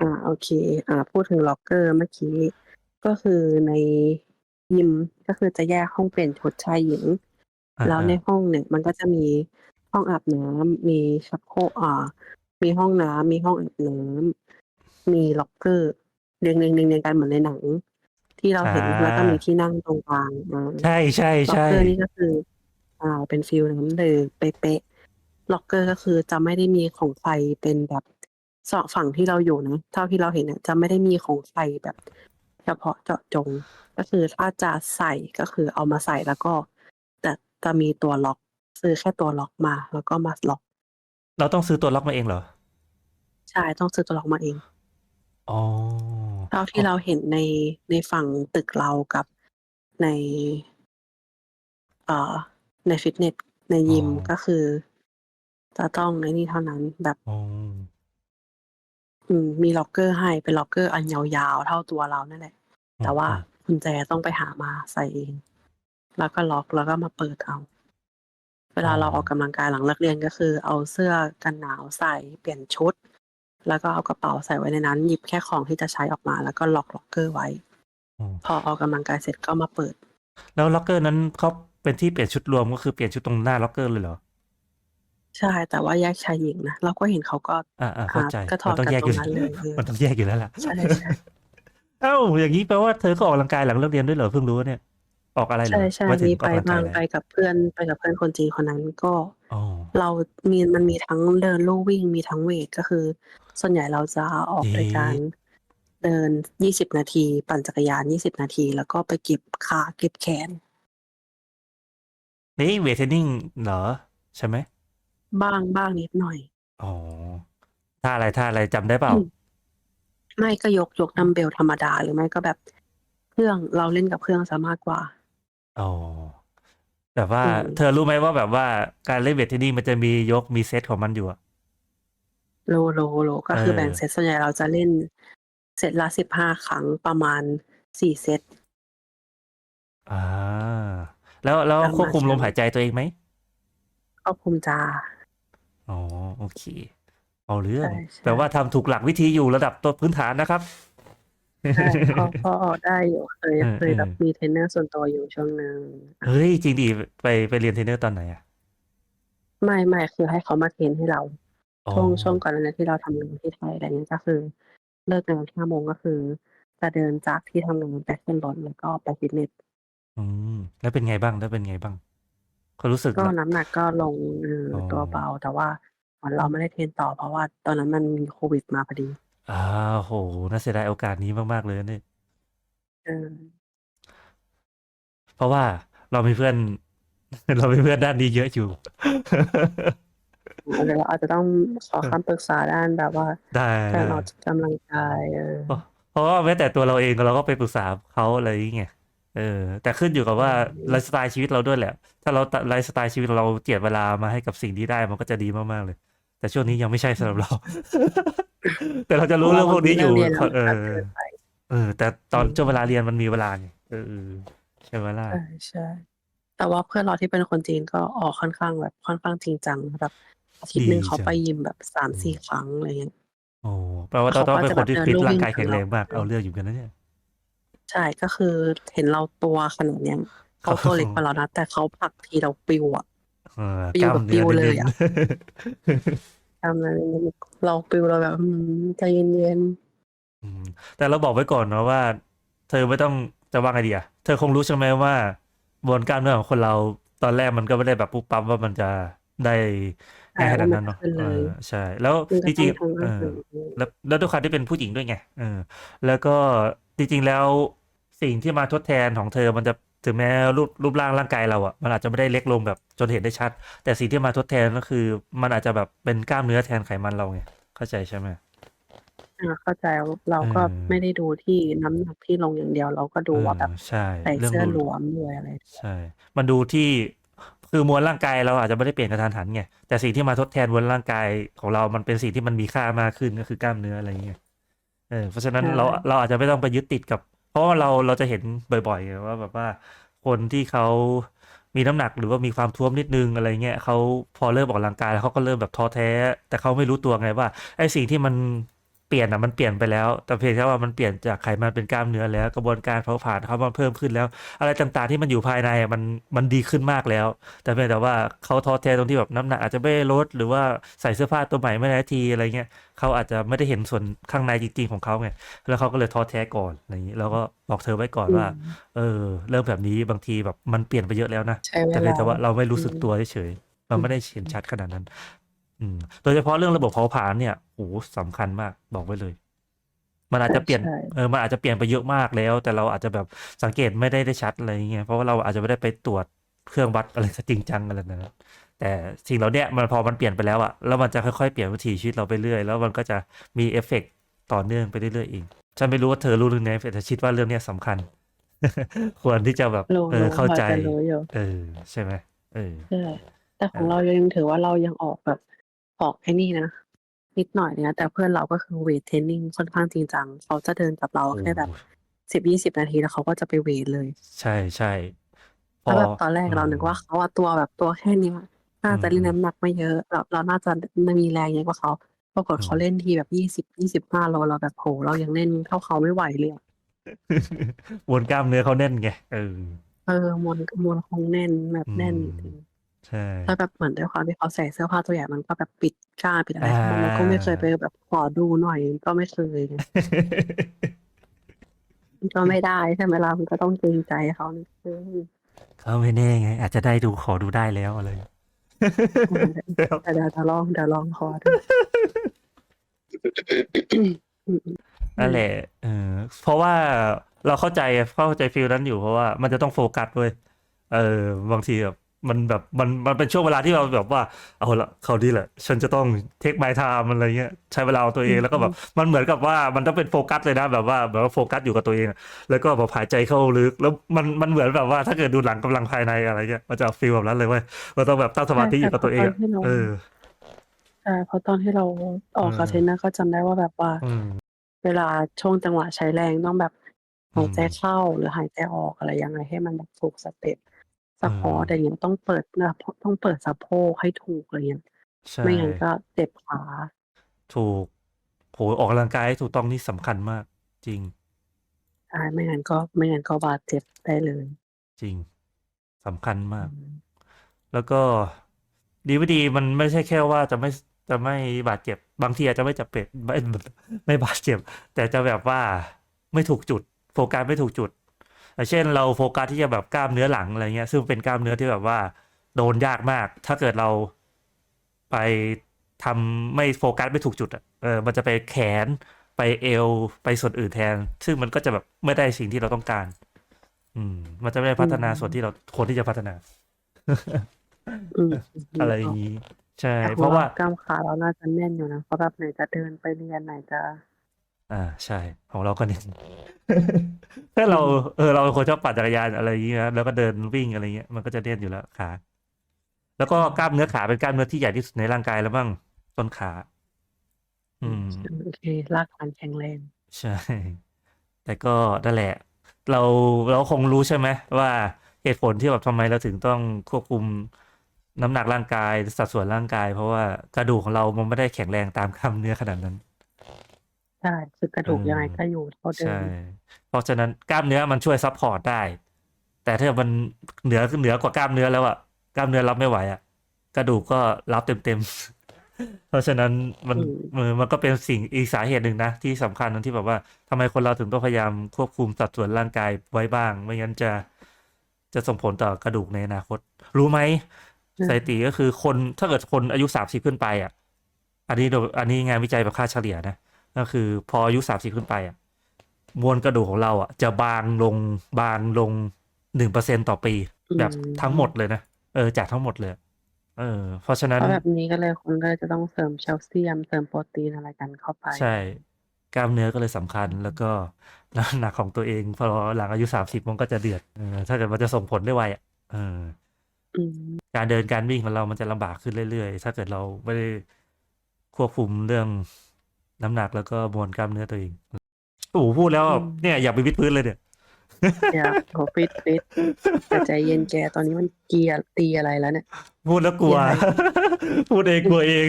อ่าโอเค อ่า พูดถึงล็อกเกอร์เมื่อกี้ ก็คือในยิมก็คือจะแยกห้องเปลี่ยนชุดชายหญิง อ่าแล้วในอ่าห้องเนี่ย มันก็จะมีห้องอาบน้ำมีชักโครกอ่า มีห้องน้ำมีห้องอาบน้ำมีล็อกเกอร์เรียงเรียงเรียงเรียงกันเหมือนในหนัง ที่เราเห็นแล้วก็มีที่นั่งตรงกลางอ่า ใช่ใช่ล็อกใช่เกอร์นี่ก็คือ อ่า เป็นฟิลนั้นเลยเป๊ะๆล็อกเกอร์ก็คือจะไม่ได้มีของใครเป็นแบบ สองฝั่งที่เราอยู่นะเท่าที่เราเห็นเนี่ยจะไม่ได้มีของใครแบบ เฉพาะเจาะจง ก็คือถ้าจะใส่ก็คือเอามาใส่แล้วก็ แต่จะมีตัวล็อก ซื้อแค่ตัวล็อกมา แล้วก็มาล็อก เราต้องซื้อตัวล็อกมาเองเหรอใช่ต้องซื้อตัวล็อกมาเองอ๋อเท่าที่เราเห็นในในฝั่งตึกเรากับในเอ่อในฟิตเนสในยิมอ๋อก็คือ จะต้องในนี่เท่านั้นแบบ อ๋ออืม มีล็อกเกอร์ให้ เป็นล็อกเกอร์อันยาว ๆ เท่าตัวเรานั่นแหละแต่ว่าอืมกุญแจต้องไปหามาใส่เอง แล้วก็ล็อกแล้วก็มาเปิดเอา เวลาเราออกกำลังกายหลังเลิกเรียนก็คือ เอาเสื้อกันหนาวใส่เปลี่ยนชุด แล้วก็เอากระเป๋าใส่ไว้ในนั้น หยิบแค่ของที่จะใช้ออกมา แล้วก็ล็อกล็อกเกอร์ไว้ อืมพอออกกำลังกายเสร็จก็มาเปิด แล้วล็อกเกอร์นั้นเขาเป็นที่เปลี่ยนชุดรวมก็คือเปลี่ยนชุดตรงหน้าล็อกเกอร์เลยเหรอ ใช่ แต่ว่าแยกชายหญิงนะ เราก็เห็นเขาก็อ่าอ่าเข้าใจก็ถอมัดนต้องกันแยกตอรยู่งนั้นเลยเออมันต้องแยกอยู่แล้วล่ะ ใช่ใช่ เอ้าอย่างนี้แปลว่าเธอก็ออกกำลังกายหลังเลิกเรียนด้วยเหรอเพิ่งรู้เนี่ย ออกอะไรเหรอใช่ใช่ว่าถึงมีอไปอกกำลังกาบ้ายงแล้วไปกับเพื่อนไปกับเพื่อนคนจีนคนนั้นก็ อ๋อเรามีมันมีทั้งเดินลู่วิ่งมีทั้งเวทก็คือ ส่วนใหญ่เราจะออกเอ๊ะรายการเดินยี่สิบนาที ปั่นจักรยานยี่สิบนาที แล้วก็ไปเก็บขาเก็บแขนนี่เวทเทรนนิ่งเหรอ ใช่ไหม บ้างบ้างนิดหน่อย อ๋อ ท่าอะไรท่าอะไรจำได้เปล่า อืม ไม่ก็ยก ยกดัมเบลธรรมดา หรือไม่ก็แบบเครื่อง เราเล่นกับเครื่องซะมากกว่า อ๋อ แบบว่าอืม เธอรู้ไหมว่าแบบว่าการเล่นเวทเทรนนิ่งมันจะมียกมีเซตของมันอยู่อะ โล โล โล ก็คือเออ แบ่งเซตส่วนใหญ่เราจะเล่นเซตละสิบห้าครั้งประมาณสี่เซต อ่า แล้วแล้วตามมาควบคุมใช่ลมหายใจตัวเองไหม ก็ภูมิจา อ๋อโอเค เอาเรื่อง ใช่ใช่ แปลว่าทำถูกหลักวิธีอยู่ระดับตัวพื้นฐานนะครับ ใช่ก็ก็ได้อยู่เคยเออเคยแบบเออมีเทรนเนอร์ส่วนตัวอยู่ช่วงหนึ่งเฮ้ย จริงดิไปไปเรียนเทรนเนอร์ตอนไหนอะไม่ไม่คือให้เขามาเทรนให้เรา อ๋อช่วงช่วงก่อนหนานั้นที่เราทำงานที่ไทยอะไรเงี้ยก็คือ เลิกงานห้าโมงก็คือจะเดินจากที่ทำงานไปขึ้นรถแล้วก็ไปฟิตเนสอืมแล้วเป็นไงบ้างแล้วเป็นไงบ้าง เขารู้สึกก็นะน้ำหนักก็ลงเออออตัวเบา แต่ว่าเหมือนเราไม่ได้เทรนต่อ เพราะว่าตอนนั้นมันมีโควิดมาพอดี อ้าวโหน่าเสียดายโอกาสนี้มาก ๆ เลยนะเนี่ย เออ เพราะว่าเรามีเพื่อน เรามีเพื่อนด้านนี้เยอะอยู่เดี๋ยวเราอาจจะต้องขอคำปรึกษาด้านแบบว่า ได้การได้ออกกำลังกายเออเพราะเพราะว่าแม้แต่ตัวเราเองเราก็ไปปรึกษาเขาอะไรอย่างเงี้ย เออ แต่ขึ้นอยู่กับว่าไลฟ์สไตล์ชีวิตเราด้วยแหละ ถ้าเราไลฟ์สไตล์ชีวิตเราเจียดเวลามาให้กับสิ่งที่ได้มันก็จะดีมากๆเลย แต่ช่วงนี้ยังไม่ใช่สำหรับเรา แต่เราจะรู้เรื่องพวกนี้อยู่เรียนแล้วเอมันอเกินไปเออ แต่ตอนอืมช่วงเวลาเรียนมันมีเวลาไงเออเออใช่ไหมล่ะใช่ใช่แต่ว่าเพื่อนเราที่เป็นคนจีนก็ออกค่อนข้างแบบค่อนข้างจริงจังแบบอาทิตย์หนึ่งดีเขาจังไปยิมแบบสามสี่ครั้งอะไรเงี้ยโอ้แปลว่าเราต้องเป็นคนที่เขาก็จะแบบฟิตเดินลู่ร่างกายวิ่งแข็งแรงมากตลอดเอาเรื่องอยู่กันนะเนี่ย ใช่ ก็คือเห็นเราตัวขนาดเนี้ยเขาตัวเล็กกว่าเรานะ แต่เขาผลักทีเราปิวอะเออไปอยู่กล้ามกับเนื้อปิวเลยเน้นอะทำอะไรเราปิวเราแบบอืมใจเย็นๆอืมแต่เราบอกไว้ก่อนนะว่า เธอไม่ต้องจะว่าไงดีอะเธอคงรู้ใช่ไหมว่าบนกล้ามเนื้อของคนเราตอนแรกมันก็ไม่ได้แบบปุ๊บปั๊บว่ามันจะได้ง่ายขนาดนั้นเนาะใช่ว่ามันจะขึ้นเลยเออใช่ แล้วๆมันจก็ริงต้องๆทำเออาอหารแล้วแล้วด้วยความที่เป็นผู้หญิงด้วยไงเออแล้วก็จริงๆแล้ว สิ่งที่มาทดแทนของเธอมันจะถึงแม้รูปรูปร่างร่างกายเราอะมันอาจจะไม่ได้เล็กลงแบบจนเห็นได้ชัด แต่สิ่งที่มาทดแทนก็คือ มันอาจจะแบบเป็นกล้ามเนื้อแทนไขมันเราไงเข้าใจใช่ไหมอ่าเข้าใจว่าเราก็เออไม่ได้ดูที่น้ำหนักที่ลงอย่างเดียว เราก็ดูว่าแบบเออใช่ใส่เรื่องเสื้อหลดูวมด้วยอะไรใช่ มันดูที่คือมวลร่างกายเราอาจจะไม่ได้เปลี่ยนกระทันหันไงแต่สิ่งที่มาทดแทนมวลร่างกายของเรามันเป็นสิ่งที่มันมีค่ามากขึ้นก็คือกล้ามเนื้ออะไรอย่างเงี้ยเออเพราะฉะนั้นใช่เราเราอาจจะไม่ต้องไปยึดติดกับ เพราะเราเราจะเห็นบ่อยๆว่าแบบว่าคนที่เขามีน้ำหนักหรือว่ามีความท้วมนิดนึงอะไรเงี้ยเขาพอเริ่มออกกำลังกายแล้วเขาก็เริ่มแบบท้อแท้ แต่เขาไม่รู้ตัวไงว่าไอ้สิ่งที่มัน เปลี่ยนอะมันเปลี่ยนไปแล้ว แต่เพียงแค่ว่ามันเปลี่ยนจากไขมันเป็นกล้ามเนื้อแล้ว กระบวนการเผาผลาญเขามันเพิ่มขึ้นแล้ว อะไรต่างๆที่มันอยู่ภายในอะมันมันดีขึ้นมากแล้ว แต่เพียงแต่ว่าเขาท้อแท้ตรงที่แบบน้ำหนักอาจจะไม่ได้ลดหรือว่าใส่เสื้อผ้าตัวใหม่ไม่ได้ทีอะไรเงี้ยเขาอาจจะไม่ได้เห็นส่วนข้างในจริง ๆของเขาไงแล้วเขาก็เลยท้อแท้ก่อนอะไรอย่างนี้แล้วก็บอกเธอไว้ก่อนว่า เออ เรื่องแบบนี้บางทีแบบมันเปลี่ยนไปเยอะแล้วนะใช้เวแต่เพียงแต่ว่าลาเราไม่รู้สึกตัวเฉยๆมันไม่ได้เห็นชัดขนาดนั้นอืม โดยเฉพาะเรื่องระบบเผาผลาญเนี่ยโหสำคัญมากบอกไว้เลย มันอาจจะเปลี่ยนใช่เออมันอาจจะเปลี่ยนไปเยอะมากแล้ว แต่เราอาจจะแบบสังเกตไม่ได้ได้ชัดอะไรอย่างเงี้ยเพราะว่าเราอาจจะไม่ได้ไปตรวจเครื่องวัดอะไรสักจริงจังอะไรนะแต่สิ่งเหล่าเนี้ยมันพอมันเปลี่ยนไปแล้วอะแล้วมันจะค่อยๆเปลี่ยนวิถีชีวิตเราไปเรื่อย แล้วมันก็จะมีเอฟเฟกต์ต่อเนื่องไปเรื่อยๆเองฉันไม่รู้ว่าเธอรู้เรื่องนี้แต่คิดว่าเรื่องเนี้ยสำคัญ ควรที่จะแบบรู้เออรู้เข้าใจพอจะรู้อยู่เออใช่ไหมเออใช่แต่ของเรายังถือว่าเรายังออกแบบ ออกไอ้นี่นะนิดหน่อยเนี่ยแต่เพื่อนเราก็คือเวทเทรนนิ่งค่อนข้างจริงจังเขาจะเดินกับเราแค่แบบสิบยี่สิบนาทีแล้วเขาก็จะไปเวทเลย ใช่ใช่พแล้วแบบตอนแรกเรานึกว่าเขาอะตัวแบบตัวแค่เนี้ยน่าจะเล่นน้ำหนักไม่เยอะ เราเราน่าจะมีแรงเยอะกว่าเขาปรากฏเขาเล่นทีแบบยี่สิบยี่สิบห้าโลเราแบบโหเรายังเล่นเท่าเขาไม่ไหวเลยอะมวลกล้ามเนื้อเขาแน่นไงเออเออมวลมวลคงแน่นแบบแน่นอืมจริง ใช่แล้วแบบเหมือนด้วยความที่เขาใส่เสื้อผ้าตัวใหญ่มันก็แบบปิดกล้ามปิดอะไรอ่า มันก็ไม่เคยไปแบบขอดูหน่อยก็ไม่เคยไงมันก็ไม่ได้ใช่ไหมล่ะมันก็ต้องเกรงใจเขานิดนึงเขาไม่แน่ไง อาจจะได้ดูขอดูได้แล้วอะไรแต่เดี๋ยวจะลองเดี๋ยวลองขอดู นั่นแหละเออเพราะว่าเราเข้าใจเข้าใจฟิลนั้นอยู่เพราะว่ามันจะต้องโฟกัสเว้ยเออบางทีแบบ มันแบบมันมันเป็นช่วงเวลาที่เราแบบว่าเอาละเขาดีแหละ ฉันจะต้องเทคไมทามอะไรเงี้ยใช้เวลาเอาตัวเองแล้วก็แบบมันเหมือนกับว่ามันต้องเป็นโฟกัสเลยนะแบบว่าแบบว่าโฟกัสอยู่กับตัวเองอะแล้วก็แบบหายใจเข้าลึก แล้วมันมันเหมือนแบบว่าถ้าเกิดดูหลังกำลังภายในอะไรเงี้ยมันจะฟีลแบบนั้นเลยเว้ยมันต้องแบบตั้งสมาธิอยู่กับตัวเองอะเออใช่เพราะตอนที่เราออกเออกับเทรนเนอร์ก็จำได้ว่าแบบว่าอืมเวลาช่วงจังหวะใช้แรงต้องแบบอืมหายใจเข้าหรือหายใจออกอะไรยังไงให้มันแบบถูกสเต็ป สปอร์ตอืมอะไรอย่างเงี้ยต้องเปิดนะต้องเปิดสะโพกให้ถูกอะไรเงี้ยใช่ ไม่งั้นก็เจ็บขา ถูกโหออกกำลังกายให้ถูกต้องนี่สำคัญมาก จริง ใช่ ไม่งั้นก็ไม่งั้นก็บาดเจ็บได้เลยจริงสำคัญมากแล้วก็ดีไม่ดีมันไม่ใช่แค่ว่าจะไม่จะไม่บาดเจ็บ บางทีอาจจะไม่จะเป็ดไม่ไม่บาดเจ็บ แต่จะแบบว่าไม่ถูกจุด โฟกัสไม่ถูกจุด อย่างเช่นเราโฟกัสที่จะแบบกล้ามเนื้อหลังอะไรเงี้ย ซึ่งเป็นกล้ามเนื้อที่แบบว่า โดนยากมาก ถ้าเกิดเราไปทำไม่โฟกัสไม่ถูกจุดอะเออมันจะไปแขนไปเอวไปส่วนอื่นแทน ซึ่งมันก็จะแบบไม่ได้สิ่งที่เราต้องการ อืม มันจะไม่ได้พัฒนาอืมส่วนที่เราควรที่จะพัฒนาอืมอะไรอย่างนี้ ใช่แต่เพราะว่ากล้ามขาเราน่าจะแน่นอยู่นะเพราะแบบไหนจะเดินไปเรียนไหนจะ อ่าใช่ ของเราก็เน้น ถ้าเราเออเราเป็นคนชอบปั่นจักรยานอะไรอย่างเงี้ยแล้วก็เดินวิ่งอะไรเงี้ยมันก็จะเน้นอยู่แล้วขา แล้วก็กล้ามเนื้อขาเป็นกล้ามเนื้อที่ใหญ่ที่สุดในร่างกายแล้วบ้างต้นขา อืมโอเครากฐานแข็งแรงใช่ แต่ก็นั่นแหละ เราเราคงรู้ใช่ไหมว่าเหตุผลที่แบบทำไมเราถึงต้องควบคุมน้ำหนักร่างกายสัดส่วนร่างกาย เพราะว่ากระดูกของเรามันไม่ได้แข็งแรงตามกล้ามเนื้อขนาดนั้น ใช่ คือกระดูกเออยังไงก็อยู่เท่าเดิใช่มเพราะฉะนั้นกล้ามเนื้อมันช่วยซัพพอร์ตได้ แต่ถ้ามันเหนือเหนือกว่ากล้ามเนื้อแล้วอะกล้ามเนื้อรับไม่ไหวอะกระดูกก็รับเต็มเต็มๆเพราะฉะนั้นมันอืมเออมันก็เป็นสิ่งอีกสาเหตุหนึ่งนะที่สำคัญที่แบบว่าทำไมคนเราถึงต้องพยายามควบคุมสัดส่วนร่างกายไว้บ้าง ไม่งั้นจะจะส่งผลต่อกระดูกในอนาคต รู้ไหมสถิติก็คือคนถ้าเกิดคนอายุสามสิบขึ้นไปอะ อันนี้โดยอันนี้งานวิจัยแบบค่าเฉลี่ยนะ ก็คือพออายุสามสิบขึ้นไปอะมวลกระดูกของเราอะ จะบางลงบางลงหนึ่งเปอร์เซ็นต่อปี แบบทั้งหมดเลยนะเออจากทั้งหมดเลย เออ เพราะฉะนั้นเพราะแบบนี้ก็เลยคนก็เลยจะต้องเสริมแคลเซียมเสริมโปรตีนอะไรกันเข้าไป ใช่ กล้ามเนื้อก็เลยสำคัญ แล้วก็น้ำหนักของตัวเองพอหลังอายุสามสิบมันก็จะเดือดเออถ้าเกิดมันจะส่งผลได้ไวอะเอออืมการเดินการวิ่งของเรามันจะลำบากขึ้นเรื่อยๆ ถ้าเกิดเราไม่ได้ควบคุมเรื่อง น้ำหนักแล้วก็มวลกล้ามเนื้อตัวเองโอ้โหพูดแล้วแบบเนี่ยอยากไปวิดพื้นเลยเนี่ยอยากโหฟิตฟิตแต่ใจเย็นแกตอนนี้มันเกียร์ตีอะไรแล้วเนี่ย พูดแล้วกลัวใหญ่พูดเองกลัวเอง